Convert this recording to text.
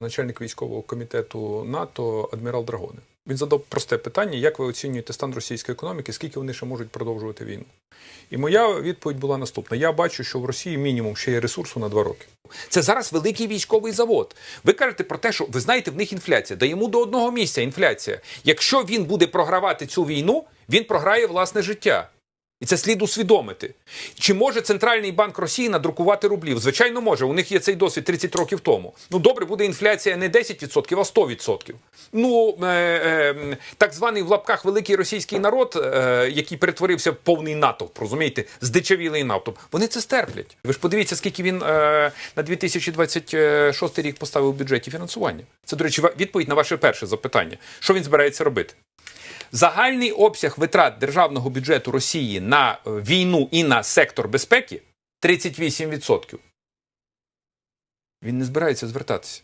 начальник військового комітету НАТО адмірал Драгони. Він задав просте питання: як ви оцінюєте стан російської економіки, скільки вони ще можуть продовжувати війну? І моя відповідь була наступна: я бачу, що в Росії мінімум ще є ресурсу на два роки. Це зараз великий військовий завод. Ви кажете про те, що ви знаєте, в них інфляція. Да йому до одного місця інфляція. Якщо він буде програвати цю війну, він програє власне життя. І це слід усвідомити. Чи може Центральний банк Росії надрукувати рублів? Звичайно, може. У них є цей досвід 30 років тому. Ну добре, буде інфляція не 10%, а 100%. Ну, е, е, так званий в лапках великий російський народ, е, який перетворився в повний натовп, розумієте, здичавілий натовп. Вони це стерплять. Ви ж подивіться, скільки він е, на 2026 рік поставив у бюджеті фінансування. Це, до речі, відповідь на ваше перше запитання. Що він збирається робити? Загальний обсяг витрат державного бюджету Росії на е, війну і на сектор безпеки 38%. Він не збирається звертатися.